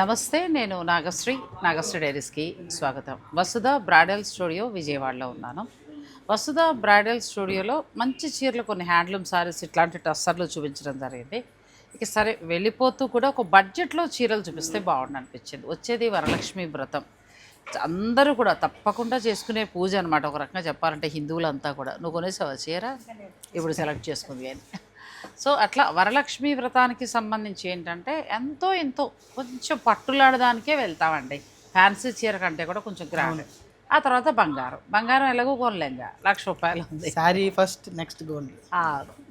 నమస్తే నేను నాగశ్రీ నాగశ్రీ డైరీస్కి స్వాగతం. వసుధ బ్రాడల్ స్టూడియో విజయవాడలో ఉన్నాను. వసుధ బ్రాడల్ స్టూడియోలో మంచి చీరలు కొన్ని హ్యాండ్లూమ్ సారీస్ ఇట్లాంటి టస్సర్లు చూపించడం జరిగింది. ఇక సరే వెళ్ళిపోతూ కూడా ఒక బడ్జెట్లో చీరలు చూపిస్తే బాగుండు అనిపించింది వచ్చేది వరలక్ష్మి వ్రతం. అందరూ కూడా తప్పకుండా చేసుకునే పూజ అనమాట ఒక రకంగా చెప్పాలంటే హిందువులంతా కూడా. నువ్వు కొనేసావా చీర? ఇప్పుడు సెలెక్ట్ చేసుకుంది కానీ సో అట్లా వరలక్ష్మి వ్రతానికి సంబంధించి ఏంటంటే ఎంతో ఎంతో కొంచెం పట్టులాడడానికే వెళ్తామండి. ఫ్యాన్సీ చీర కంటే కూడా కొంచెం గ్రాండ్. ఆ తర్వాత బంగారం. బంగారం ఎలాగో కొనలేంగా లక్ష రూపాయలు ఉంది. Sari first next gold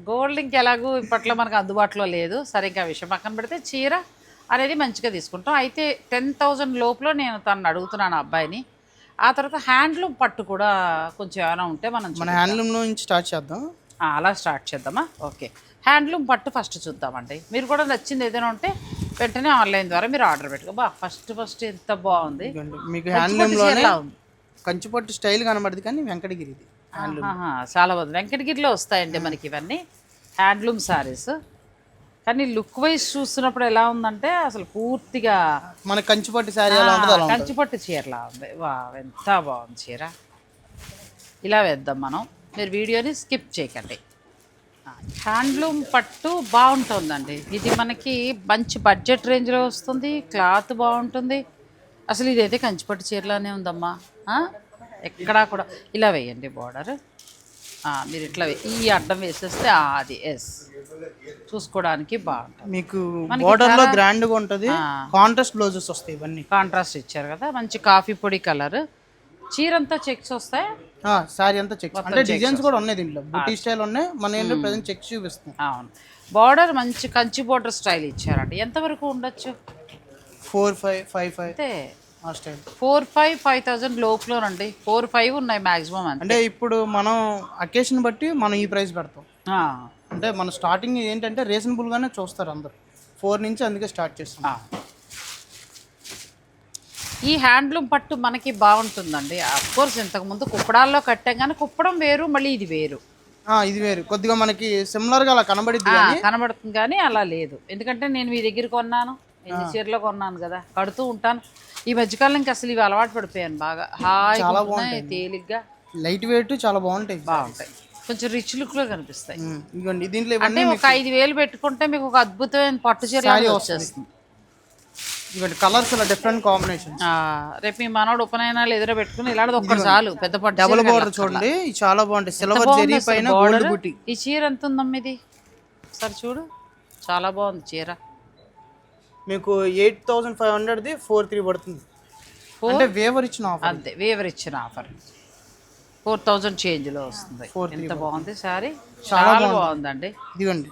gold ఇంకెలాగూ ఇప్పట్లో మనకు అందుబాటులో లేదు. సరే ఇంకా విషయం పక్కన పెడితే చీర అనేది మంచిగా తీసుకుంటాం. అయితే టెన్ థౌజండ్ లోపల నేను తను అడుగుతున్నాను అబ్బాయిని. ఆ తర్వాత హ్యాండ్లూమ్ పట్టు కూడా కొంచెం ఏమైనా ఉంటే మనం మన హ్యాండ్లూమ్ నుంచి స్టార్ట్ చేద్దాం. అలా స్టార్ట్ చేద్దామా? ఓకే. హ్యాండ్లూమ్ పట్టు ఫస్ట్ చూద్దామండి. మీరు కూడా నచ్చింది ఏదైనా ఉంటే వెంటనే ఆన్లైన్ ద్వారా మీరు ఆర్డర్ పెట్టుకో. బా ఫస్ట్ ఫస్ట్ ఎంత బాగుంది. మీకు హ్యాండ్లూమ్లోనే. కంచిపట్టు స్టైల్ కనబడదు కానీ వెంకటగిరిది ఆహాహా, చాలా బాగుంది. వెంకటగిరిలో వస్తాయండి మనకి ఇవన్నీ. హ్యాండ్లూమ్ సారీస్. కానీ లుక్ వైజ్ చూస్తున్నప్పుడు ఎలా ఉందంటే అసలు పూర్తిగా మన కంచిపట్టు శారీ కంచిపట్టు చీరలా ఉంది. వా ఎంత బాగుంది చీర. ఇలా వేద్దాం మనం. మీరు వీడియోని స్కిప్ చేయకండి. హ్యాండ్లూమ్ పట్టు బాగుంటుందండి. ఇది మనకి మంచి బడ్జెట్ రేంజ్లో వస్తుంది క్లాత్ బాగుంటుంది. అసలు ఇదైతే కంచిపట్టు చీరలానే ఉందమ్మా? ఎక్కడా కూడా. ఇలా వేయండి బార్డర్. మీరు ఇట్లా ఈ అడ్డం వేసేస్తే అది ఎస్. చూసుకోవడానికి బాగుంటుంది. మీకు మనకి border లో చాలా- గ్రాండ్గా ఉంటది. కాంట్రాస్ట్ బ్లౌజెస్ వస్తాయి ఇవన్నీ. కాంట్రాస్ట్ ఇచ్చారు కదా మంచి కాఫీ పొడి కలర్. చీరంతా చెక్స్ వస్తాయి? శారీ అంతా చెక్స్ అంటే డిజైన్స్ కూడా ఉన్నాయి దీంట్లో. బుటీ స్టైల్ ఉన్నాయి మన ఏంటో ప్రజెంట్ చెక్స్ చూపిస్తాం. అవును. బార్డర్ మంచి కంచి బార్డర్ స్టైల్ ఇచ్చారండి ఎంతవరకు ఉండొచ్చు? Four five five five style four five five thousand లోపులోనండి four five ఉన్నాయి మాక్సిమం అంటే ఇప్పుడు మనం అకేషన్ బట్టి మనం ఈ ప్రైస్ పెడతాం. అంటే మన స్టార్టింగ్ ఏంటంటే రీజనబుల్ గానే చూస్తారు అందరు. ఫోర్ నుంచి అందుకే స్టార్ట్ చేస్తాం. ఈ హ్యాండ్లూమ్ పట్టు మనకి బాగుంటుందండి. కోర్స్ ఇంతకుముందు కుప్పడాల్లో కట్టాం కానీ కుప్పడం వేరు మళ్ళీ ఇది వేరు. ఇది వేరు. కొద్దిగా మనకి సిమిలర్గా అలా కనబడిద్ది ఆ, కానీ కనబడుతుంది కానీ అలా లేదు. ఎందుకంటే నేను మీ దగ్గర కొన్నాను. ఎన్ని చీరలో కొన్నాను కదా కడుతూ ఉంటాను. ఈ మధ్యకాలం ఇంకా అసలు ఇవి అలవాటు పడిపోయాను బాగా. ఉంటున్నాయి, తేలిగ్గా. లైట్ వెయిట్ చాలా బాగుంటాయి. బాగుంటాయి. కొంచెం రిచ్ లుక్లో కనిపిస్తాయి. ఇదిగోండి దీంట్లో అంటే ఇవన్నీ ఒక ఐదు వేలు పెట్టుకుంటే మీకు ఒక అద్భుతమైన పట్టు చీర వచ్చేస్తుంది. ఇదిగోండి కలర్స్ డిఫరెంట్ కాంబినేషన్ ఆ, రేపు మీ మనోడు ఉపనయనాలు ఎదురు పెట్టుకుని ఇలాంటిది ఒక్కటి చాలు పెద్ద పట్టు డబుల్ బోర్డర్ చూడండి. చాలా సిల్వర్ బాగుంది జెరీ అసలు పైన. గోల్డ్ బుట్టి ఈ చీర ఎంత ఉందమ్మా ఇది? సరే చూడు. చాలా బాగుంది చీర. మీకు ఎయిట్ థౌసండ్ ఫైవ్ హండ్రెడ్ది ఫోర్ త్రీ పడుతుంది? అంటే వేవర్ ఇచ్చిన ఆఫర్ అంతే వేవర్ ఇచ్చిన ఆఫర్ ఫోర్ థౌజండ్ చేంజ్లో వస్తుంది. ఎంత బాగుంది సారీ? చాలా బాగుందండి. ఇదిగోండి.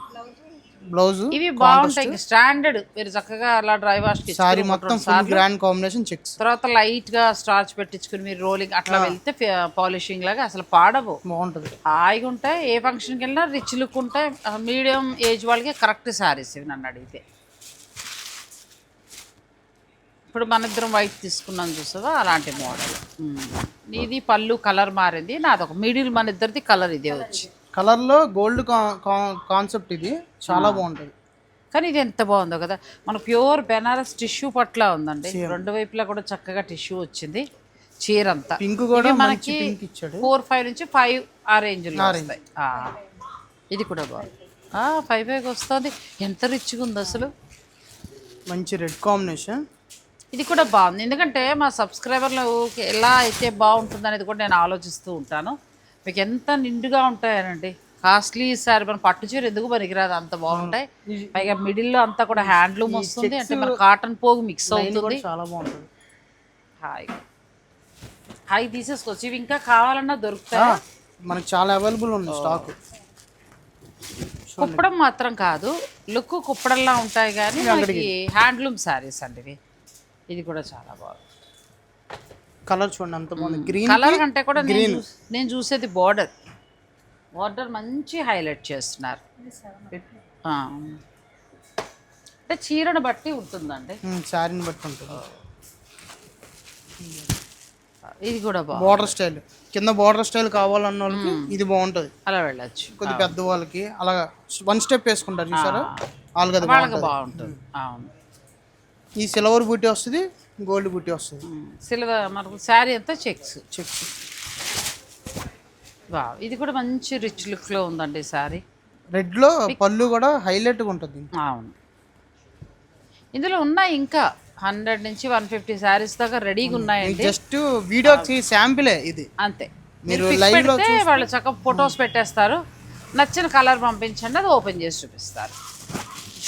బ్లౌజ్ ఇవి బాగుంటాయి స్టాండర్డ్. మీరు చక్కగా అలా డ్రై వాష్ సారీ మొత్తం ఫుల్ గ్రాండ్ కాంబినేషన్ చెక్స్ తర్వాత లైట్గా స్టార్చ్ పెట్టించుకుని మీరు రోలింగ్ అట్లా వెళ్తే పాలిషింగ్ లాగా అసలు పాడవు. బాగుంటుంది. హాయిగా ఉంటాయి ఏ ఫంక్షన్కి వెళ్ళినా రిచ్ లుక్ ఉంటాయి. మీడియం ఏజ్ వాళ్ళకి కరెక్ట్ శారీస్ ఇవి నన్ను అడిగితే. ఇప్పుడు మన ఇద్దరం వైట్ తీసుకున్నాం చూసావా? అలాంటి మోడల్ నీది పళ్ళు కలర్ మారింది నాది ఒక మిడిల్ మన ఇద్దరిది కలర్ ఇదే వచ్చి. కలర్లో గోల్డ్ కాన్సెప్ట్ ఇది. చాలా బాగుంటుంది. కానీ ఇది ఎంత బాగుందో కదా. మన ప్యూర్ బెనారస్ టిష్యూ పట్ల ఉందండి. రెండు వైపులా కూడా చక్కగా టిష్యూ వచ్చింది. చీర అంతా పింక్ కూడా మనకి ఫోర్ ఫైవ్ నుంచి ఫైవ్ ఆ ఆ, ఇది కూడా బాగుంది. ఫైవ్ ఫైవ్ వస్తుంది. ఎంత రిచ్గా ఉంది అసలు. మంచి రెడ్ కాంబినేషన్. ఇది కూడా బాగుంది. ఎందుకంటే మా సబ్స్క్రైబర్లు ఎలా అయితే బాగుంటుంది అనేది కూడా నేను ఆలోచిస్తూ ఉంటాను. మీకు ఎంత నిండుగా ఉంటాయనండి. కాస్ట్లీ సారీ మన పట్టు చీర ఎందుకు పనికిరాదు? అంత బాగుంటాయి. పైగా మిడిల్లో అంతా కూడా హ్యాండ్లూమ్ వస్తుంది. అంటే మన కాటన్ పోగు మిక్స్ అవుతుంది. చాలా బాగుంటుంది. హాయ్ హాయ్ తీసేసుకోవచ్చు. ఇవి ఇంకా కావాలన్నా దొరుకుతాయి? మనకి చాలా అవైలబుల్ ఉంది స్టాక్ కుప్పడం మాత్రం కాదు. లుక్ కుప్పడంలా ఉంటాయి కానీ మనకి హ్యాండ్లూమ్ శారీస్ అండి ఇది కూడా చాలా బాగుంది. కలర్ చూడండి అంత బాగుంది. గ్రీన్ కలర్ కంటే కూడా చూ- నేను చూసేది బార్డర్ బార్డర్ మంచి హైలైట్ చేస్తున్నారు. అంటే చీరను బట్టి ఉంటుందండి. శారీని బట్టి ఉంటుంది. ఇది కూడా బార్డర్ స్టైల్ కింద బార్డర్ స్టైల్ కావాలన్న వాళ్ళకి ఇది బాగుంటుంది. అలా వెళ్ళచ్చు. కొద్ది పెద్ద వాళ్ళకి అలాగా వన్ స్టెప్ వేసుకుంటారు చూసారా? వాళ్ళకి బాగుంటుంది. అవును. ఈ సిల్వర్ బూటీ వస్తుంది. గోల్డ్ బూటీ వస్తుంది. సిల్వర్ మనకు శారీ అంతా చెక్స్ చెక్స్. వా ఇది కూడా మంచి రిచ్ లుక్లో ఉందండి శారీ. రెడ్లో పళ్ళు కూడా హైలైట్గా ఉంటుంది. అవును. ఇందులో ఉన్నాయి ఇంకా హండ్రెడ్ నుంచి వన్ ఫిఫ్టీ శారీస్ దాకా రెడీగా ఉన్నాయండి. జస్ట్ వీడియోకి శాంపిలే ఇది. అంతే. మీరు మీరు live లో పెడితే వాళ్ళు చక్కగా ఫొటోస్ పెట్టేస్తారు. నచ్చిన కలర్ పంపించండి అది ఓపెన్ చేసి చూపిస్తారు.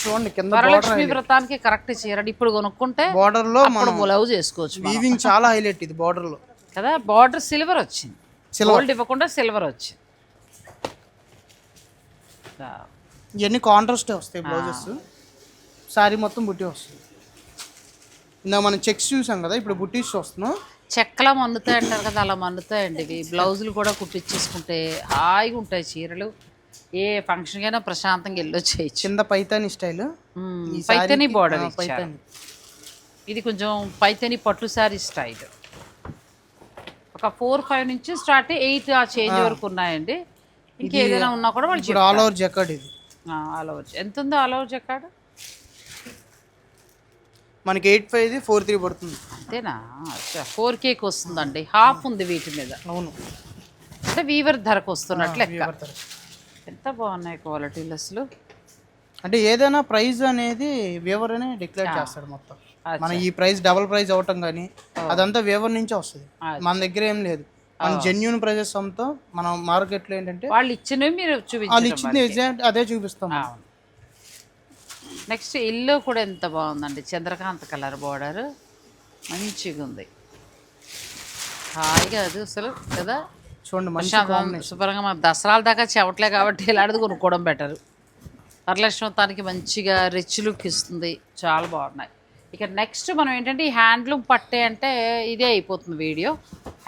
చూడండి కింద వరలక్ష్మి వ్రతానికి కరెక్ట్ చీరండి ఇప్పుడు కొనుక్కుంటే బార్డర్లో అప్పుడు బ్లౌజ్ వేసుకోవచ్చు మనం. వీవింగ్ చాలా హైలైట్ ఇది బార్డర్లో. కదా బార్డర్ సిల్వర్ వచ్చింది. గోల్డ్ ఇవ్వకుండా సిల్వర్ వచ్చింది. ఇవన్నీ కాంట్రాస్ట్ వస్తాయి బ్లౌజెస్ సారీ మొత్తం బుట్టి వస్తుంది. ఇందాక మనం చెక్స్ చూసాం కదా ఇప్పుడు బుట్టీస్ వస్తున్నాం చెక్కలా మన్నుతాయి అంటారు కదా అలా మన్నుతాయండి ఇవి. బ్లౌజులు కూడా కుట్టించేసుకుంటే హాయిగా ఉంటాయి చీరలు. ఏ ఫంక్షన్ అయినా ప్రశాంతంగా వెళ్ళొచ్చేయచ్చు కింద పైతాని స్టైల్. పైతని బార్డర్ పైతాని. ఇది కొంచెం పైతని పట్టు శారీ స్టైల్. ఒక ఫోర్ ఫైవ్ నుంచి స్టార్ట్ ఎయిట్ ఆ చేంజ్ వరకు ఉన్నాయండి. ఇంకేదైనా ఉన్నా కూడా వాళ్ళు ఆల్ ఓవర్ జక్కడ్ ఇది. ఆల్ ఓవర్ ఎంత ఉందో ఆల్ ఓవర్ చెక్కాడు మనకి ఎయిట్ ఫైవ్ ఇది ఫోర్ త్రీ పడుతుంది. అంతేనా? అచ్చా ఫోర్ కేక్ వస్తుందండి. హాఫ్ ఉంది వీటి మీద. అవును. అంటే వీవర్ ధరకు వస్తున్నట్లు లెక్క. ఎంత బాగున్నాయి క్వాలిటీలు అసలు అంటే ఏదైనా ప్రైస్ అనేది వేవర్ అనే డిక్లేర్ చేస్తాడు మొత్తం. మన ఈ ప్రైస్ డబుల్ ప్రైస్ అవటం కానీ అదంతా వేవర్ నుంచే వస్తుంది. మన దగ్గర ఏం లేదు. మన జెన్యున్ ప్రైజెస్ అంతా మనం మార్కెట్లో ఏంటంటే వాళ్ళు ఇచ్చినవి మీరు వాళ్ళు ఇచ్చింది అదే చూపిస్తాం నెక్స్ట్ ఇల్లు కూడా ఎంత బాగుందండి. Chandrakant colour border. మంచిగా ఉంది హాయిగా అది అసలు కదా? చూడండి మంచి శుభ్రంగా మన దసరాల దాకా చెవట్లే కాబట్టి ఇలాంటిది కొనుక్కోవడం బెటర్ వరలక్ష్మి తనకి మంచిగా రిచ్ లుక్ ఇస్తుంది. చాలా బాగున్నాయి. ఇక నెక్స్ట్ మనం ఏంటంటే ఈ హ్యాండ్లూమ్ పట్టే అంటే ఇదే అయిపోతుంది వీడియో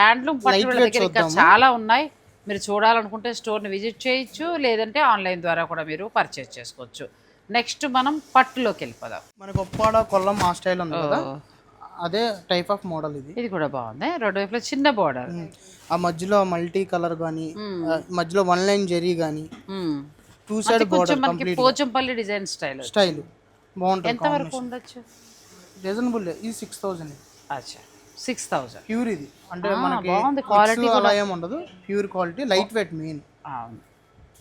హ్యాండ్లూమ్ పట్టు దగ్గర ఇంకా చాలా ఉన్నాయి. మీరు చూడాలనుకుంటే స్టోర్ని విజిట్ చేయొచ్చు లేదంటే ఆన్లైన్ ద్వారా కూడా మీరు పర్చేస్ చేసుకోవచ్చు. నెక్స్ట్ మనం పట్టులోకి వెళ్ళిపోదాం. మనకు ఒప్పాడ కొల్లం ఆ స్టైల్ ఉంది కదా? అదే టైప్ ఆఫ్ మోడల్ ఇది. ఇది కూడా బాగుంది. రెండు వైపులా చిన్న బార్డర్ ఆ మధ్యలో మల్టీ కలర్ కానీ మధ్యలో వన్ లైన్ జెరీ కానీ టూ సైడ్ బోర్డర్ మనకి పోచంపల్లి డిజైన్ స్టైల్ స్టైల్ బాగుంటుంది ఎంత వరకు ఉండొచ్చు? రీజనబుల్ ఇది సిక్స్ థౌజండ్ అచ్చా. సిక్స్ థౌజండ్ ప్యూర్ ఇది. అంటే మనకి బాగుంది. quality అలా ఏం ఉండదు. Pure quality light weight main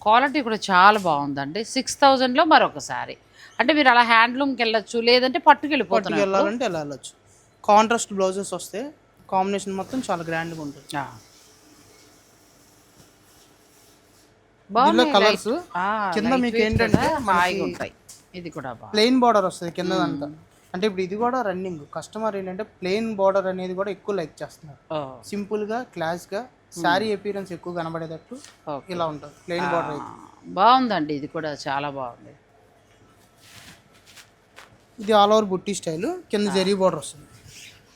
quality కూడా చాలా బాగుందండి. సిక్స్ థౌజండ్లో మరొకసారి. అంటే మీరు అలా హ్యాండ్లూమ్కి వెళ్ళొచ్చు లేదంటే పట్టుకు వెళ్ళిపోతున్నారు వెళ్ళాలంటే వెళ్ళచ్చు. కాంట్రాస్ట్ బ్లౌజెస్ వస్తే కాంబినేషన్ మొత్తం చాలా గ్రాండ్గా ఉంటుంది. దీనిలో కలర్స్ కింద మీకు ఏంటంటే కదా, హాయిగా ఉంటాయి. ఇది కూడా బాగుంది. ప్లెయిన్ బార్డర్ వస్తుంది కిందదంతా అంటే ఇప్పుడు ఇది కూడా రన్నింగ్ కస్టమర్ ఏంటంటే ప్లెయిన్ బార్డర్ అనేది కూడా ఎక్కువ లైక్ చేస్తున్నారు. సింపుల్గా క్లాస్గా శారీ అపీరెన్స్ ఎక్కువ కనబడేటట్టు. ఇలా ఉంటుంది. ప్లెయిన్ బార్డర్ అయితే. బాగుందండి. ఇది కూడా చాలా బాగుంది. ఇది ఆల్ ఓవర్ బుట్టి స్టైల్ కింద జరీ బార్డర్ వస్తుంది.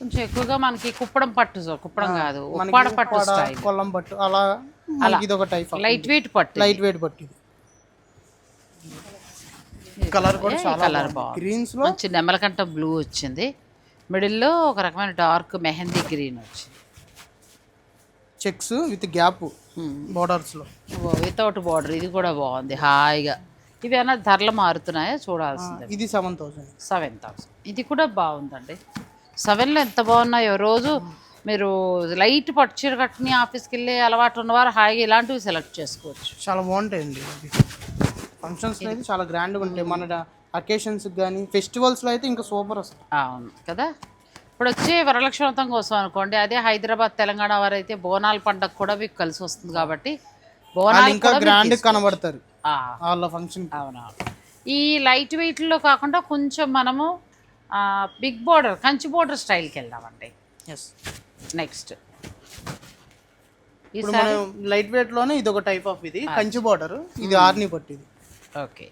కొంచెం ఎక్కువగా మనకి కుప్పడం పట్టు కుప్పడం కాదు. ఉప్పాడ పట్టు కొల్లం పట్టు అలా మనకి ఇది ఒక టైప్ లైట్ వెయిట్ పట్టు లైట్ వెయిట్ పట్టు కలర్ కూడా చాలా కలర్ బాగుంది. గ్రీన్స్లో? మంచి నెమలకంట బ్లూ వచ్చింది. మిడిల్లో ఒక రకమైన డార్క్ మెహందీ గ్రీన్ వచ్చింది. చెక్స్ విత్ గ్యాప్ బార్డర్స్లో. వితౌట్ బార్డర్ ఇది కూడా బాగుంది హాయిగా. ఇవి అన్న ధరలు మారుతున్నాయో? చూడాల్సిందే. ఇది సెవెన్ థౌసండ్ సెవెన్ థౌసండ్ ఇది కూడా బాగుందండి. సెవెన్లో ఎంత బాగున్నాయో. రోజు మీరు లైట్ పట్టు చీర కట్టుని ఆఫీస్కి వెళ్ళి అలవాటు ఉన్నవారు హాయిగా ఇలాంటివి సెలెక్ట్ చేసుకోవచ్చు. చాలా బాగుంటాయండి ఫంక్షన్స్ అయితే చాలా గ్రాండ్గా ఉంటాయి. మన అకేషన్స్ కానీ ఫెస్టివల్స్లో అయితే ఇంకా సూపర్ వస్తుంది అవును కదా? ఇప్పుడు వచ్చే వరలక్ష్మి వ్రతం కోసం అనుకోండి అదే హైదరాబాద్ తెలంగాణ వారు అయితే బోనాల పండగ కూడా మీకు కలిసి వస్తుంది కాబట్టి బోనాలు ఇంకా గ్రాండ్ కనబడతారు. ఆ, వాళ్ళ ఫంక్షన్ అవునవును. ఈ లైట్ వెయిట్లో కాకుండా కొంచెం మనము బిగ్ బోర్డర్ కంచి బోర్డర్ స్టైల్కి వెళ్దామండి. Yes next. ఇప్పుడు మనం లైట్ వెయిట్లోనే ఇది ఒక టైప్ ఆఫ్ ఇది కంచి బార్డర్. ఇది ఆర్ని పట్టు ఇది ఓకే.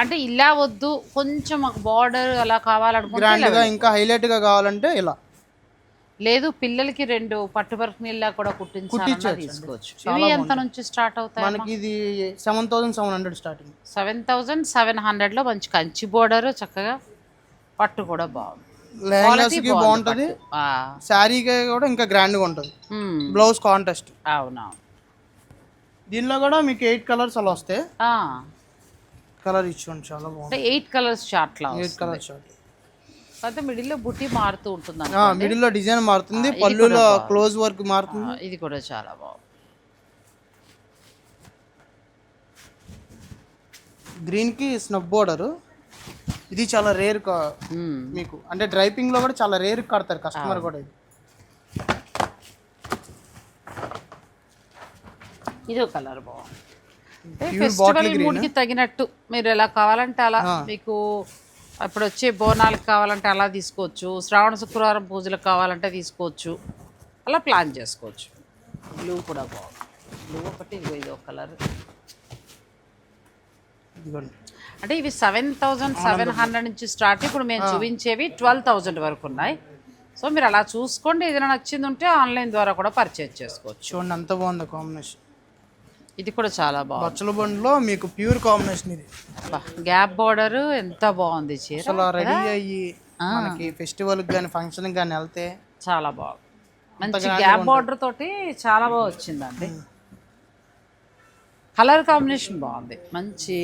అంటే ఇలా వద్దు కొంచెం ఒక బార్డర్ అలా కావాలనుకుంటే ఇంకా హైలైట్గా కావాలంటే ఇలా. లేదు పిల్లలకి రెండు పట్టుబరకు నీళ్ళ కూడా కుట్టించాలన్నా తీసుకోవచ్చు ఇవి ఎంత నుంచి స్టార్ట్ అవుతాయి మనకి ఇది seven thousand seven hundred starting seven thousand seven హండ్రెడ్లో మంచి కంచి బోర్డర్ చక్కగా పట్టు కూడా బాగుంది. లెహంగాస్కి బాగుంటది. శారీకి కూడా ఇంకా గ్రాండ్గా ఉంటుంది. బ్లౌజ్ కాంటెస్ట్ అవునవును. దీనిలో కూడా మీకు ఎయిట్ కలర్స్ అలా వస్తాయి కలర్ ఇచ్చుకోండి చాలా బాగుంది ఎయిట్ కలర్స్ చార్ట్లో ఎయిట్ కలర్ షార్ట్ అయితే మిడిల్లో బుట్టి మారుతూ ఉంటుంది మిడిల్లో డిజైన్ మారుతుంది పళ్ళులో క్లోజ్ వర్క్ మారుతుంది. ఇది కూడా చాలా బాగుంది. గ్రీన్కి స్నబ్ బోర్డర్. ఇది చాలా రేర్ మ్మ్. మీకు. అంటే డ్రైపింగ్లో కూడా చాలా రేర్ కడతారు కస్టమర్ కూడా ఇది. ఇది ఒక కలర్ బాగుంది. అంటే ఫెస్టివల్ మూడ్కి తగినట్టు మీరు ఎలా కావాలంటే అలా మీకు అప్పుడు వచ్చే బోనాలకు కావాలంటే అలా తీసుకోవచ్చు శ్రావణ శుక్రవారం పూజలకు కావాలంటే తీసుకోవచ్చు అలా ప్లాన్ చేసుకోవచ్చు. బ్లూ కూడా బాగుంది. బ్లూ ఒకటి ఇదిగో ఇది ఒక కలర్ ఇదిగోండి. అంటే ఇవి సెవెన్ థౌజండ్ సెవెన్ హండ్రెడ్ నుంచి స్టార్ట్ ఇప్పుడు మేము చూపించేవి ట్వెల్వ్ థౌజండ్ వరకు ఉన్నాయి. సో మీరు అలా చూసుకోండి. ఏదైనా నచ్చింది ఉంటే ఆన్లైన్ ద్వారా కూడా పర్చేజ్ చేసుకోవచ్చు. చూడండి ఎంత బాగుంది కాంబినేషన్ ఇది కూడా చాలా బాగుంది. బచ్చల బండిలో మీకు ప్యూర్ కాంబినేషన్ ఇది. గ్యాప్ బార్డర్ ఎంత బాగుంది చీర. అసలు రెడీ అయ్యి మనకి ఫెస్టివల్ కానీ ఫంక్షన్ కానీ వెళ్తే చాలా బాగుంది. మంచి గ్యాప్ బార్డర్ తోటి చాలా బాగా వచ్చిందండి. కలర్ కాంబినేషన్ బాగుంది. మంచి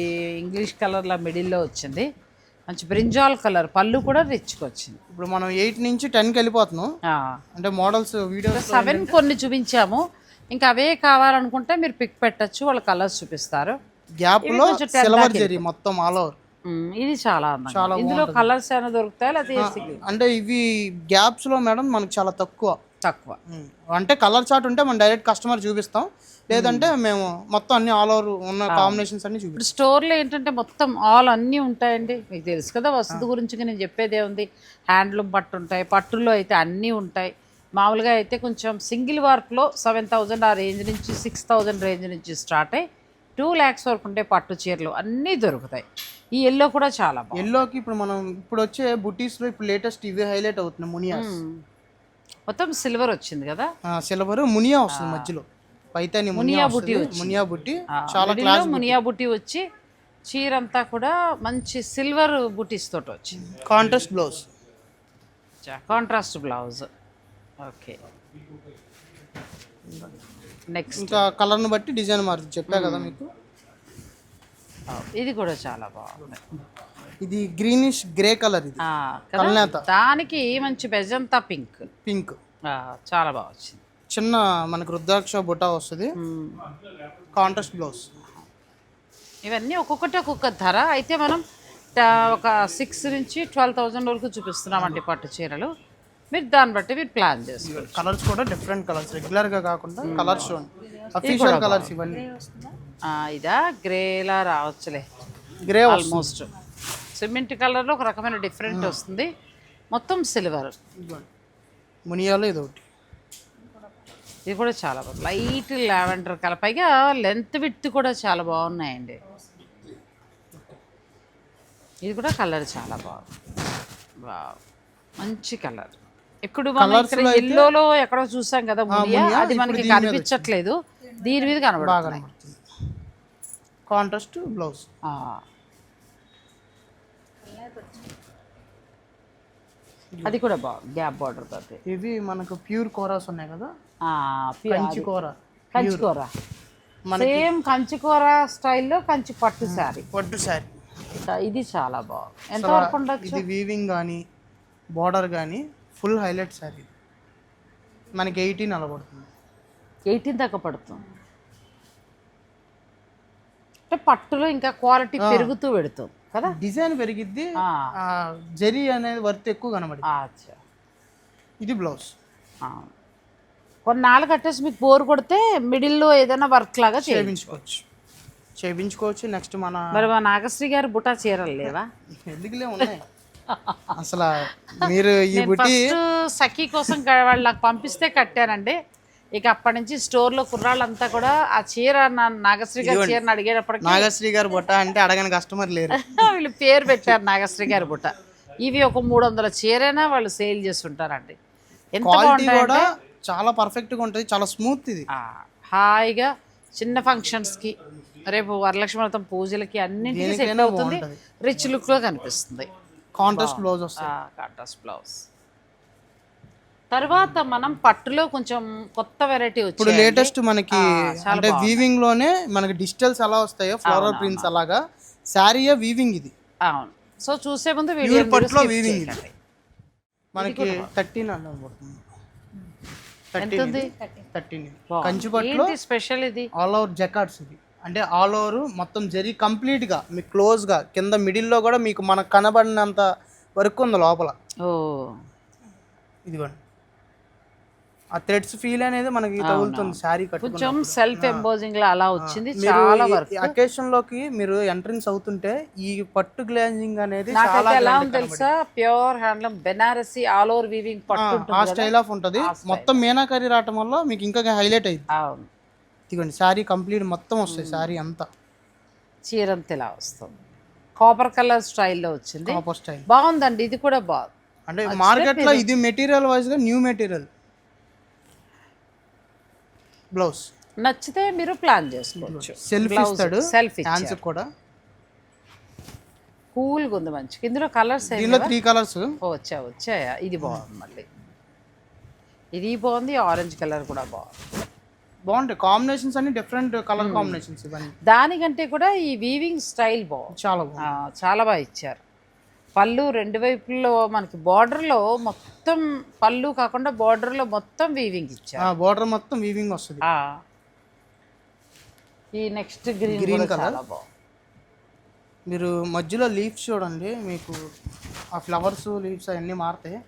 ఇంగ్లీష్ కలర్లో మిడిల్లో వచ్చింది. మంచి బ్రింజాల్ కలర్ పళ్ళు కూడా రిచ్కి వచ్చింది ఇప్పుడు మనం ఎయిట్ నుంచి టెన్కి వెళ్ళిపోతున్నాం. అంటే మోడల్స్ వీడియోస్ సెవెన్ కొన్ని చూపించాము. ఇంకా అవే కావాలనుకుంటే మీరు పిక్ పెట్టచ్చు వాళ్ళ కలర్స్ చూపిస్తారు. గ్యాప్లో సిల్వర్ జరీ మొత్తం ఆల్ ఓవర్ ఇది చాలా అందంగా ఇందులో కలర్స్ ఏమైనా దొరుకుతాయి? లేకపోతే అంటే ఇవి గ్యాప్స్లో మేడం మనకు చాలా తక్కువ. తక్కువ. అంటే కలర్ చార్ట్ ఉంటే మనం డైరెక్ట్ కస్టమర్ చూపిస్తాం. లేదంటే మేము. మొత్తం అన్ని ఆల్ ఓవర్ ఉన్న కాంబినేషన్స్ అన్ని చూపిస్తాం. ఇప్పుడు స్టోర్లో ఏంటంటే మొత్తం ఆల్ అన్నీ ఉంటాయండి. మీకు తెలుసు కదా వసతి గురించి నేను చెప్పేదే ఉంది. హ్యాండ్లూమ్ పట్టు ఉంటాయి పట్టుల్లో అయితే అన్నీ ఉంటాయి. మామూలుగా అయితే కొంచెం సింగిల్ వర్క్లో సెవెన్ థౌజండ్ ఆ రేంజ్ నుంచి సిక్స్ థౌజండ్ రేంజ్ నుంచి స్టార్ట్ అయ్యి టూ ల్యాక్స్ వరకు ఉంటే పట్టు చీరలు అన్నీ దొరుకుతాయి. ఈ ఎల్లో కూడా చాలా ఎల్లోకి ఇప్పుడు మనం ఇప్పుడు వచ్చే బుటీస్లో ఇప్పుడు లేటెస్ట్ ఇవి హైలైట్ అవుతున్నాయి మునియాస్. మొత్తం సిల్వర్ వచ్చింది కదా? సిల్వర్ మునియా వస్తుంది మధ్యలో. పైతాని మునియా బుట్టి మునియా బుట్టి చాలా మిడిల్లో మునియా బుట్టి వచ్చి చీర అంతా కూడా మంచి సిల్వర్ బుటీస్ తోటి వచ్చింది. Contrast blouse contrast blouse okay. Next ఇంకా కలర్ని బట్టి డిజైన్ మారుతుంది. చెప్పా కదా మీకు. ఇది కూడా చాలా బాగుంది. ఇది గ్రీనిష్ గ్రే కలర్ ఇది. దానికి మంచి బెజంతా పింక్. పింక్ చాలా బాగా వచ్చింది. చిన్న మనకు రుద్రాక్ష బుటా వస్తుంది. కాంట్రాస్ట్ బ్లౌజ్ ఇవన్నీ ఒక్కొక్కటి ఒక్కొక్క ధర. అయితే మనం ఒక సిక్స్ నుంచి ట్వెల్వ్ థౌజండ్ వరకు చూపిస్తున్నామండి పట్టు చీరలు. మీరు దాన్ని బట్టి మీరు ప్లాన్ చేసుకోండి కలర్స్ కూడా డిఫరెంట్ కలర్స్ రెగ్యులర్గా కాకుండా కలర్స్ అఫీషియల్ కలర్స్ ఇవన్నీ. ఆ, ఇదా గ్రేలా రావచ్చులే. గ్రే ఆల్మోస్ట్ సిమెంట్ కలర్లో ఒక రకమైన డిఫరెంట్ వస్తుంది. మొత్తం సిల్వర్ మునియాలో ఇది ఒకటి ఇది కూడా చాలా బాగుంది. లైట్ లావెండర్ కలర్ పైగా లెంత్ విత్ కూడా చాలా బాగున్నాయండి. ఇది కూడా కలర్ చాలా బాగుంది. మంచి కలర్. ఇప్పుడు మనం ఎల్లోలో ఎక్కడో చూసాం కదా మునియా అది మనకి కనిపించట్లేదు. దీని మీద కనబడుతుంది. Contrast blouse. అది కూడా బాగుంది. గ్యాప్ బార్డర్ తోటి. ఇవి మనకు ప్యూర్ కోరాస్ ఉన్నాయి కదా? ఆ, పి- కంచి కూర కంచికూర. సేమ్ కంచికూర స్టైల్లో కంచి పట్టు శారీ. పట్టు శారీ. ఇది చాలా బాగుంది. ఎంత వరకు ఉండొచ్చు? ఇది వీవింగ్ కానీ బార్డర్ కానీ ఫుల్ హైలైట్ శారీ. మనకి ఎయిటీన్ అలా పడుతుంది. ఎయిటీన్ దాకా పడుతుంది. అంటే పట్టులో ఇంకా క్వాలిటీ పెరుగుతూ పెడుతుంది కదా? డిజైన్ పెరిగిద్ది జరీ అనేది వర్త్ ఎక్కువ కనబడి ఇది బ్లౌజ్. కొన్నాళ్ళు కట్టేసి మీకు బోర్ కొడితే మిడిల్లో ఏదైనా వర్క్ లాగా చేయించుకోవచ్చు. చేయించుకోవచ్చు. నెక్స్ట్ మన మరి మా నాగశ్రీ గారు బుటా చీరలు లేవా? ఎందుకులే ఉన్నాయి? అసలు మీరు ఈ బుట్టి సఖీ కోసం వాళ్ళు నాకు పంపిస్తే కట్టానండి ఇక అప్పటి నుంచి స్టోర్లో కుర్రాళ్ళంతా కూడా ఆ చీర నాగశ్రీ గారి చీరని అడిగేటప్పటికి నాగశ్రీ గారు బుట్ట అంటే అడగని కస్టమర్ లేరు. వీళ్ళు పేరు పెట్టారు నాగశ్రీ గారి బుట్ట ఇవి ఒక మూడు వందల చీరైనా వాళ్ళు సేల్ చేస్తుంటారండి ఎంత బాగుంటాయి కూడా చాలా పర్ఫెక్ట్గా ఉంటుంది చాలా స్మూత్ ఇది. హాయిగా చిన్న ఫంక్షన్స్కి రేపు వరలక్ష్మి వ్రతం పూజలకి అన్నింటికి సెట్ దేనికైనా అవుతుంది. రిచ్ లుక్లో కనిపిస్తుంది. కాంట్రాస్ట్ బ్లౌజ్ వస్తుంది. కాంట్రాస్ట్ బ్లౌజ్ తర్వాత మనం పట్టులో కొంచెం కొత్త వెరైటీ ఇప్పుడు వచ్చి లేటెస్ట్ మనకి అంటే వీవింగ్లోనే మనకి డిజిటల్స్ ఎలా వస్తాయో ఫ్లోరల్ ప్రింట్స్ అలాగా శారీయే వీవింగ్ ఇది. అవును. సో చూసే ముందు వీడియో పట్టులో ఇది. మనకి థర్టీన్ అలా పడుతుంది. థర్టీన్ స్పెషల్ ఇది. ఆల్ ఓవర్ జకార్డ్స్ ఇది? అంటే ఆల్ ఓవర్ మొత్తం జరి కంప్లీట్గా మీకు క్లోజ్గా కింద మిడిల్లో కూడా మీకు మనకు కనబడినంత వరకు ఉంది లోపల. ఓ. ఇదిగోండి. ఆ థ్రెడ్స్ ఫీల్ అనేది మనకి తగులుతుంది శారీ కొంచెం సెల్ఫ్ ఎంబోజింగ్ లా అలా వచ్చింది చాలా వర్క్. అకేషన్లోకి మీరు ఎంట్రన్స్ అవుతుంటే ఈ పట్టు గ్లాజింగ్ అనేది చాలా ఎలా ఉంది తెలుసా? Pure handloom Banarasi all over weaving పట్టు ఆ. స్టైల్ ఆఫ్ ఉంటుంది. మొత్తం మీనాకరి రావటం వల్ల మీకు ఇంకా హైలైట్ అయింది అవును. ఇదిగోండి శారీ కంప్లీట్ మొత్తం వస్తాయి శారీ అంతా. చీరంత ఇలా వస్తుంది. కాపర్ కలర్ స్టైల్లో వచ్చింది. కాపర్ స్టైల్ బాగుందండి ఇది కూడా బాగుంది అంటే మార్కెట్లో ఇది మెటీరియల్ వైజ్గా న్యూ మెటీరియల్ బ్లౌజ్. నచ్చితే మీరు ప్లాన్ చేసుకోవచ్చు. సెల్ఫ్ ఇస్తాడు సెల్ఫ్ హ్యాండ్స్ కూడా. కూల్గా ఉంది మంచిగా. ఇందులో కలర్స్ దీనిలో త్రీ కలర్స్ వచ్చా వచ్చాయా ఇది బాగుంది మళ్ళీ. ఇది బాగుంది ఆరెంజ్ కలర్ కూడా బాగుంది. బాగుంటాయి. కాంబినేషన్స్ అన్ని డిఫరెంట్ కలర్ కాంబినేషన్స్ ఇవన్నీ. దానికంటే కూడా ఈ వీవింగ్ స్టైల్ బాగుంది. చాలా బాగుంది. ఆ, చాలా బాగా ఇచ్చారు. పళ్ళు రెండు వైపుల్లో మనకి బార్డర్లో మొత్తం పళ్ళు కాకుండా బార్డర్లో మొత్తం వీవింగ్ ఇచ్చారు. బోర్డర్ మొత్తం వీవింగ్ వస్తుంది. ఆ. ఈ నెక్స్ట్ గ్రీన్. చాలా బాగుంది. మీరు మధ్యలో లీవ్స్ చూడండి మీకు ఆ ఫ్లవర్స్ లీవ్స్ అవన్నీ మారుతాయి.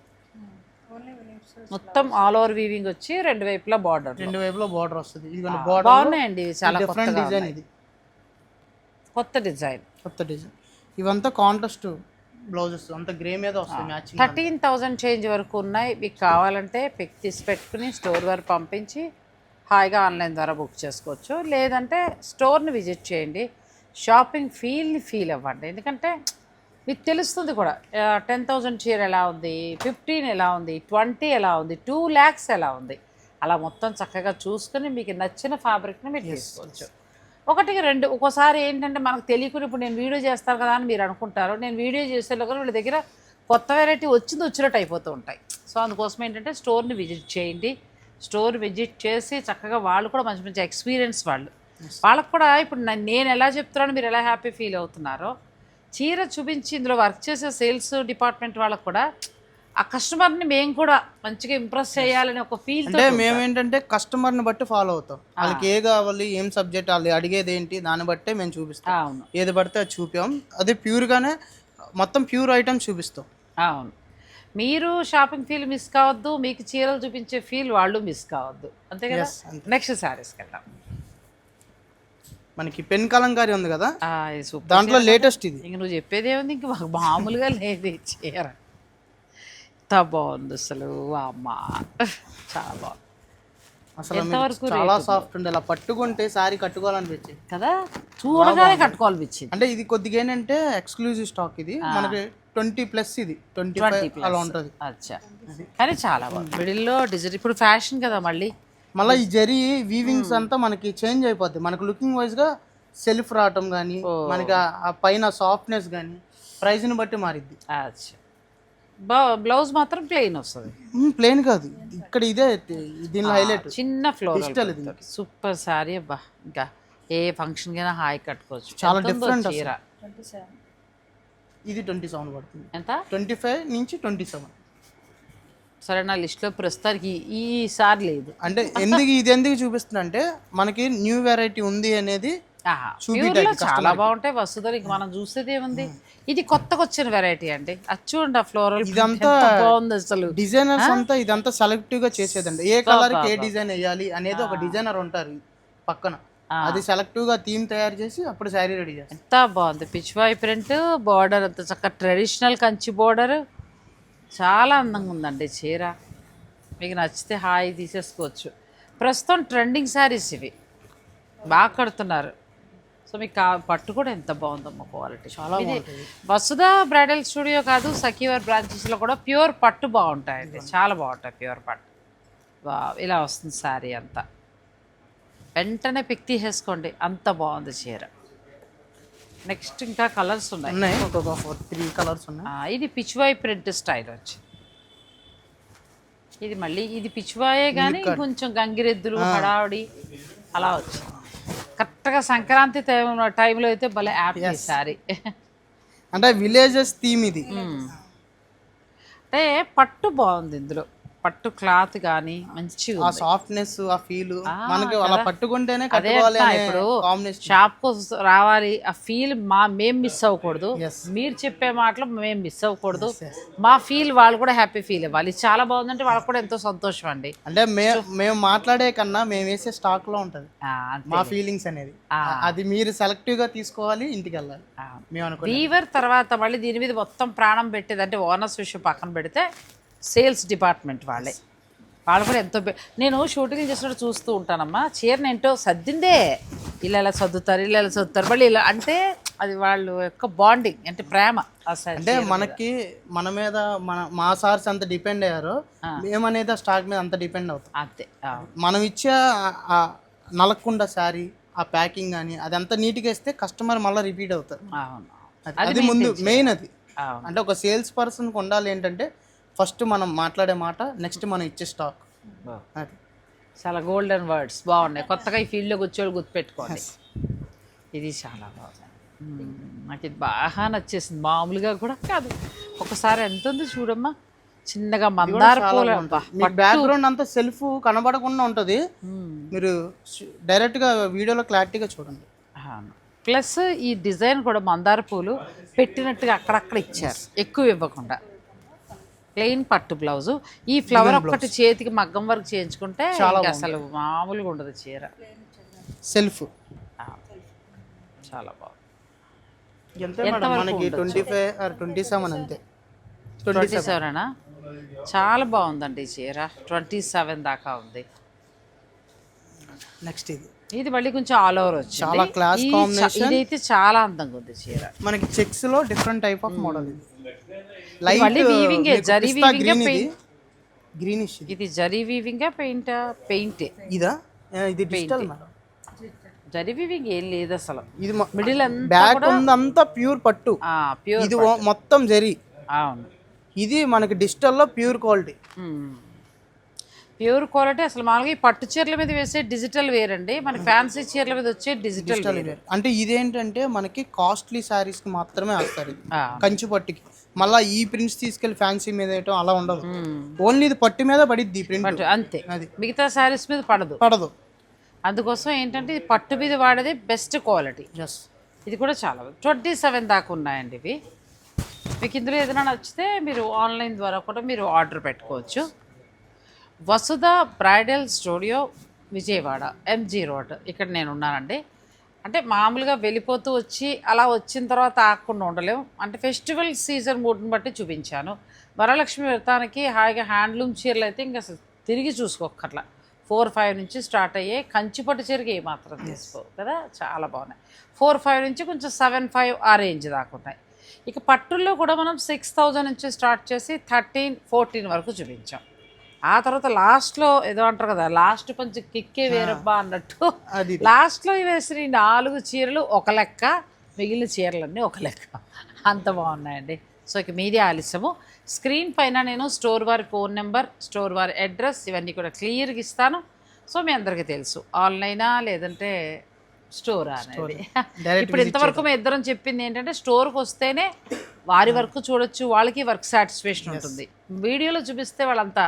మొత్తం ఆల్ ఓవర్ వీవింగ్ వచ్చి రెండు వైపులా బార్డర్ రెండు వైపులో బోర్డర్ వస్తుంది. ఇదిగోండి బోర్డర్ బాగున్నాయండి చాలా డిఫరెంట్ డిజైన్. ఇది. కొత్త డిజైన్ కొత్త డిజైన్ ఇవంతా కాంట్రాస్ట్ బ్లౌజెస్ అంతా గ్రే మీద వస్తుంది మ్యాచింగ్ థర్టీన్ థౌజండ్ చేంజ్ వరకు ఉన్నాయి. మీకు కావాలంటే పిక్ తీసి పెట్టుకుని స్టోర్ వరకు పంపించి హాయిగా ఆన్లైన్ ద్వారా బుక్ చేసుకోవచ్చు. లేదంటే స్టోర్ని విజిట్ చేయండి. షాపింగ్ ఫీల్ని ఫీల్ అవ్వండి. ఎందుకంటే మీకు తెలుస్తుంది కూడా టెన్ థౌజండ్ చీర ఎలా ఉంది ఫిఫ్టీన్ ఎలా ఉంది ట్వంటీ ఎలా ఉంది టూ ల్యాక్స్ ఎలా ఉంది. అలా మొత్తం చక్కగా చూసుకుని మీకు నచ్చిన ఫ్యాబ్రిక్ని మీరు తీసుకోవచ్చు. ఒకటికి రెండు ఒక్కోసారి ఏంటంటే మనకు తెలియకుండా ఇప్పుడు నేను వీడియో చేస్తాను కదా అని మీరు అనుకుంటారు. నేను వీడియో చేసేలోగా వీళ్ళ దగ్గర కొత్త వెరైటీ వచ్చింది వచ్చినట్టు అయిపోతూ ఉంటాయి. సో అందుకోసం ఏంటంటే స్టోర్ని విజిట్ చేయండి. స్టోర్ విజిట్ చేసి చక్కగా వాళ్ళు కూడా మంచి మంచి ఎక్స్పీరియన్స్ వాళ్ళు. వాళ్ళకు కూడా ఇప్పుడు నేను ఎలా చెప్తున్నాను మీరు ఎలా హ్యాపీ ఫీల్ అవుతున్నారో చీర చూపించి ఇందులో వర్క్ చేసే సేల్స్ డిపార్ట్మెంట్ వాళ్ళకు కూడా ఆ కస్టమర్ని మేము కూడా మంచిగా ఇంప్రెస్ చేయాలని ఒక ఫీల్ అంటే మేము ఏంటంటే కస్టమర్ని బట్టి ఫాలో అవుతాం. వాళ్ళకి ఏ కావాలి ఏం సబ్జెక్ట్ వాళ్ళు అడిగేది ఏంటి దాన్ని బట్టే మేము చూపిస్తాం. అవును. ఏది పడితే అది చూపాం అదే ప్యూర్గానే మొత్తం ప్యూర్ ఐటమ్స్ చూపిస్తాం. అవును. మీరు షాపింగ్ ఫీల్ మిస్ కావద్దు మీకు చీరలు చూపించే ఫీల్ వాళ్ళు మిస్ కావద్దు. అంతే కదా. నెక్స్ట్ శారీస్కి వెళ్దాం మనకి పెన్ కలంకారీ ఉంది కదా? దాంట్లో లేటెస్ట్ ఇది. ఇంక నువ్వు చెప్పేది ఏముంది? ఇంక మాకు మామూలుగా లేదు చీర. ఎంత బాగుంది అసలు. అమ్మ చాలా బాగుంది. అసలు ఎంతవరకు చాలా సాఫ్ట్ ఉండే ఇలా పట్టుకుంటే సారీ కట్టుకోవాలనిపించింది. కదా? చూడగానే కట్టుకోవాలనిపించింది. అంటే ఇది కొద్దిగా ఏంటంటే ఎక్స్క్లూజివ్ స్టాక్ ఇది. మనకి ట్వంటీ ప్లస్ ఇది. ట్వంటీ అలా ఉంటుంది. అచ్చా. కానీ చాలా బాగుంది. మిడిల్లో డిజైన్ ఇప్పుడు ఫ్యాషన్ కదా మళ్ళీ. మళ్ళీ ఈ జరీ వీవింగ్స్ అంతా మనకి చేంజ్ అయిపోద్ది. మనకి లుకింగ్ వైజ్గా సెల్ఫ్ రావటం కానీ మనకి ఆ- పైన సాఫ్ట్నెస్ కానీ ప్రైజ్ని బట్టి మారిద్ది. అచ్చా. బ్లౌజ్ మాత్రం ప్లెయిన్ వస్తుంది. ప్లేన్ కాదు. ఇక్కడ ఇదే దీనిలో హైలైట్ చిన్న ఫ్లోర్. సూపర్ సారీ అబ్బా. ఇంకా ఏ ఫంక్షన్ కైనా హాయి కట్టుకోవచ్చు. చాలా different చీర. ఇది ట్వంటీ సెవెన్ పడుతుంది. ఎంత? ట్వంటీ ఫైవ్ నుంచి ట్వంటీ సెవెన్ సరే నా లిస్ట్లో ప్రస్తుతానికి ఈ- ఈసారి లేదు. అంటే ఎందుకు ఇది ఎందుకు చూపిస్తున్నా అంటే మనకి న్యూ వెరైటీ ఉంది అనేది ప్యూర్లో చాలా బాగుంటాయి వస్తుందో ఇంక మనం చూసేది ఏముంది? ఇది కొత్తగా వచ్చిన వెరైటీ అండి. అది చూడండి ఆ ఫ్లోరల్ ఇదంతా బాగుంది అసలు. డిజైనర్స్ అంతా ఇదంతా సెలెక్టివ్గా చేసేదండి. ఏ కలర్కి ఏ డిజైన్ వేయాలి అనేది ఒక డిజైనర్ ఉంటారు పక్కన. అది సెలెక్టివ్గా థీమ్ తయారు చేసి అప్పుడు శారీ రెడీ చేస్తారు. ఎంత బాగుంది. పిచ్వాయి ప్రింట్ బార్డర్ అంత చక్కగా ట్రెడిషనల్ కంచి బార్డర్ చాలా అందంగా ఉందండి చీర. మీకు నచ్చితే హాయి తీసేసుకోవచ్చు. ప్రస్తుతం ట్రెండింగ్ శారీస్ ఇవి. బాగా కడుతున్నారు. సో మీకు కా- పట్టు కూడా ఎంత బాగుందమ్మా క్వాలిటీ. చాలా వసుధ బ్రైడల్ స్టూడియో కాదు సఖీవర్ బ్రాంచెస్లో కూడా ప్యూర్ పట్టు బాగుంటాయండి. చాలా బాగుంటాయి ప్యూర్ పట్టు. ఇలా వస్తుంది శారీ అంతా. వెంటనే పిక్ తీసేసుకోండి. అంత బాగుంది చీర. నెక్స్ట్ ఇంకా కలర్స్ ఉన్నాయి. ఫోర్ త్రీ కలర్స్ ఉన్నాయి. ఇది పిచ్వాయ్ ప్రింట్ స్టైల్ వచ్చింది ఇది మళ్ళీ ఇది పిచ్వాయే కానీ కొంచెం గంగిరెద్దులు హడావుడి అలా వచ్చింది కరెక్ట్గా సంక్రాంతి టైంలో అయితే భలే యాప్ సారీ. అంటే విలేజెస్ థీమ్ ఇది. అంటే పట్టు బాగుంది ఇందులో. పట్టు క్లాత్ కానీ మంచిగా ఆ. సాఫ్ట్నెస్ ఆ ఫీల్ మనకి అలా. పట్టుకుంటేనే కట్టుకోవాలి ఇప్పుడు షాప్కు రావాలి ఆ ఫీల్ మా మేం మిస్ అవ్వకూడదు. మీరు చెప్పే మాటలు మేము మిస్ అవ్వకూడదు. మా ఫీల్ వాళ్ళు కూడా హ్యాపీ ఫీల్ ఇవ్వాలి చాలా బాగుందంటే వాళ్ళకి కూడా ఎంతో సంతోషం అండి అంటే మేము మాట్లాడే కన్నా మేము వేసే స్టాక్లో ఉంటది. మా ఫీలింగ్స్ అనేది. అది మీరు సెలెక్టివ్గా తీసుకోవాలి ఇంటికి వెళ్ళాలి. మేము అనుకో తర్వాత మళ్ళీ దీని మీద మొత్తం ప్రాణం పెట్టేది అంటే ఓనర్స్ విషయం పక్కన పెడితే సేల్స్ డిపార్ట్మెంట్ వాళ్ళే. వాళ్ళు కూడా ఎంతో నేను షూటింగ్ చేసినట్టు చూస్తూ ఉంటానమ్మా చీరని ఏంటో సర్దిందే. ఇలా ఇలా సర్దుతారు ఇలా ఇలా సర్దుతారు మళ్ళీ ఇలా అంటే అది వాళ్ళు యొక్క బాండింగ్ అంటే ప్రేమ అంటే మనకి మన మీద మన మా సార్స్ అంత డిపెండ్ అయ్యారో. మేమనేది స్టాక్ మీద అంత డిపెండ్ అవుతాం. అంతే మనం ఇచ్చే నలగకుండా శారీ ఆ ప్యాకింగ్ కానీ అదంతా నీట్గా ఇస్తే కస్టమర్ మళ్ళీ రిపీట్ అవుతారు. అది- ముందు మెయిన్ అది. అంటే ఒక సేల్స్ పర్సన్కి ఉండాలి ఏంటంటే ఫస్ట్ మనం మాట్లాడే మాట నెక్స్ట్ మనం ఇచ్చే స్టాక్ అది. చాలా గోల్డెన్ వర్డ్స్ బాగున్నాయి. కొత్తగా ఈ ఫీల్డ్లోకి వచ్చేవాళ్ళు గుర్తుపెట్టుకోండి. ఇది చాలా బాగుంది. నాకు ఇది బాగా నచ్చేసింది. మామూలుగా కూడా కాదు. ఒకసారి ఎంత ఉంది చూడమ్మా? చిన్నగా మందార పూల బ్యాక్గ్రౌండ్ అంతా సెల్ఫ్ కనబడకుండా ఉంటుంది. మీరు డైరెక్ట్గా వీడియోలో క్లారిటీగా చూడండి. ప్లస్ ఈ డిజైన్ కూడా మందార పూలు పెట్టినట్టుగా అక్కడక్కడ ఇచ్చారు. ఎక్కువ ఇవ్వకుండా. ప్లెయిన్ పట్టు బ్లౌజు. ఈ ఫ్లవర్ ఒక్కటి చేతికి మగ్గం వర్క్ చేయించుకుంటే అసలు మామూలుగా ఉండదు చీర. సెల్ఫ్. ఆ. చాలా బాగుంది. ఎంత మేడం? మనకి twenty five or twenty seven అంతే. ట్వంటీ ట్వంటీ సెవెనా. చాలా బాగుందండి ఈ చీర. ట్వంటీ సెవెన్ దాకా ఉంది. నెక్స్ట్ ఇది. ఇది మళ్ళీ కొంచెం ఆల్ ఓవర్ వచ్చింది. చాలా చ- combination. ఇదైతే చాలా అందంగా ఉంది చీర. మనకి చెక్స్లో డిఫరెంట్ టైప్ ఆఫ్ మోడల్ ఇది. మళ్ళీ weaving ఏ, జరీ ఇది? paint. గ్రీనిష్ ఇది. జరీ వీవింగ్ పెయింట్ పెయింట్ ఇదా? ఇది డిజిటల్ జరీ వీవింగ్ ఏం లేదు అసలు. ఇది మిడిల్ బ్యాక్ ఉందంతా ప్యూర్ పట్టు. ప్యూర్ ఇది మొత్తం జరీ. అవును. ఇది మనకి డిజిటల్లో ప్యూర్ క్వాలిటీ ప్యూర్ క్వాలిటీ అసలు మామూలుగా ఈ పట్టు చీరల మీద వేసే డిజిటల్ వేర్ అండి. మన ఫ్యాన్సీ చీరల మీద వచ్చే డిజిటల్ వేర్. అంటే ఇదేంటంటే మనకి కాస్ట్లీ శారీస్కి మాత్రమే వేస్తారు. కంచి పట్టుకి. మళ్ళా ఈ ప్రింట్స్ తీసుకెళ్ళి ఫ్యాన్సీ మీద వేయటం అలా ఉండదు. ఓన్లీ ఇది పట్టు మీద పడిద్ది ప్రింట్. అంతే. అది. మిగతా శారీస్ మీద పడదు. పడదు. అందుకోసం ఏంటంటే ఇది పట్టు మీద వాడేది బెస్ట్ క్వాలిటీ. ఇది కూడా చాలా ట్వంటీ సెవెన్ దాకా ఉన్నాయండి ఇవి. మీకు ఇందులో ఏదైనా నచ్చితే మీరు ఆన్లైన్ ద్వారా కూడా మీరు ఆర్డర్ పెట్టుకోవచ్చు. Vasudha bridal studio Vijayawada MG road. ఇక్కడ నేను ఉన్నానండి. అంటే మామూలుగా వెళ్ళిపోతూ వచ్చి అలా వచ్చిన తర్వాత ఆగకుండా ఉండలేము. అంటే ఫెస్టివల్ సీజన్ మూడ్ని బట్టి చూపించాను. వరలక్ష్మి వ్రతానికి హాయిగా హ్యాండ్లూమ్ చీరలు అయితే ఇంకా అసలు తిరిగి చూసుకోకర్లా ఫోర్ ఫైవ్ నుంచి స్టార్ట్ అయ్యే కంచిపట్టు చీరకి ఏమాత్రం తీసుకో కదా చాలా బాగున్నాయి. ఫోర్ ఫైవ్ నుంచి కొంచెం సెవెన్ ఫైవ్ ఆ రేంజ్ దాకా ఉన్నాయి. ఇక పట్టుల్లో కూడా మనం సిక్స్ థౌజండ్ నుంచి స్టార్ట్ చేసి థర్టీన్ ఫోర్టీన్ వరకు చూపించాం. ఆ తర్వాత లాస్ట్లో ఏదో అంటారు కదా లాస్ట్ కొంచెం కిక్కే వేరబ్బా అన్నట్టు. అది లాస్ట్లో వేసిన ఈ నాలుగు చీరలు ఒక లెక్క మిగిలిన చీరలన్నీ ఒక లెక్క. అంత బాగున్నాయండి. సో ఇక మీదే ఆలస్యము. స్క్రీన్ పైన నేను స్టోర్ వారి ఫోన్ నెంబర్ స్టోర్ వారి అడ్రస్ ఇవన్నీ కూడా క్లియర్గా ఇస్తాను. సో మీ అందరికీ తెలుసు ఆన్లైనా లేదంటే స్టోర్ అనేది. ఇప్పుడు ఇంతవరకు మేము ఇద్దరం చెప్పింది ఏంటంటే స్టోర్కి వస్తేనే వారి వర్క్ చూడొచ్చు వాళ్ళకి వర్క్ సాటిస్ఫాక్షన్ ఉంటుంది. వీడియోలో చూపిస్తే వాళ్ళంతా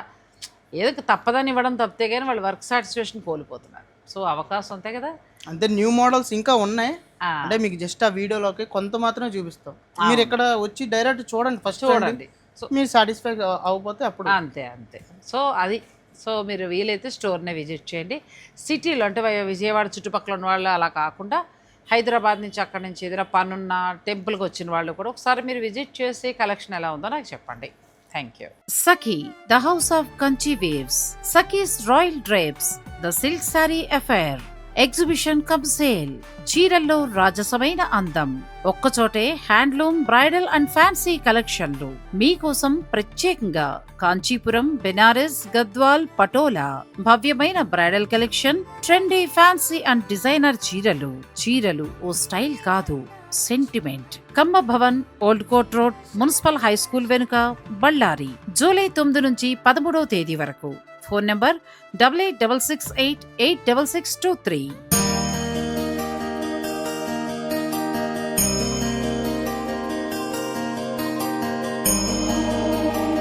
ఏదో తప్పదని ఇవ్వడం తప్పితే కానీ వాళ్ళు వర్క్ సాటిస్ఫాక్షన్ కోల్పోతున్నారు. సో అవకాశం అంతే కదా? అంటే న్యూ మోడల్స్ ఇంకా ఉన్నాయి. అంటే మీకు జస్ట్ ఆ వీడియోలోకి కొంత మాత్రమే చూపిస్తాం. మీరు ఇక్కడ వచ్చి డైరెక్ట్ చూడండి ఫస్ట్ చూడండి. సో మీరు సాటిస్ఫై అవ్వకపోతే అప్పుడు. అంతే అంతే. సో అది సో మీరు వీలైతే స్టోర్నే విజిట్ చేయండి. సిటీలో అంటే విజయవాడ చుట్టుపక్కల ఉన్న వాళ్ళు అలా కాకుండా హైదరాబాద్ నుంచి అక్కడి నుంచి ఏదైనా పనున్న టెంపుల్కి వచ్చిన వాళ్ళు కూడా ఒకసారి మీరు విజిట్ చేసి కలెక్షన్ ఎలా ఉందో నాకు చెప్పండి. Thank you Sakhi the house of Kanchi weaves Sakhi's royal drapes the silk sari affair exhibition cum sale చీరల్లో రాజసమైన అందం. ఒక్కచోటే హ్యాండ్లూమ్ బ్రైడల్ అండ్ ఫ్యాన్సీ కలెక్షన్లు మీకోసం ప్రత్యేకంగా Kanchipuram Banaras Gadwal Patola. భవ్యమైన bridal collection trendy fancy and designer చీరలు. చీరలు ఓ స్టైల్ కాదు. Sentiment Kamma Bhavan old Kote road municipal high school వెనుక బళ్ళారి. జూలై తొమ్మిది నుంచి పదమూడవ తేదీ వరకు. Phone number double eight double six eight eight double six two three.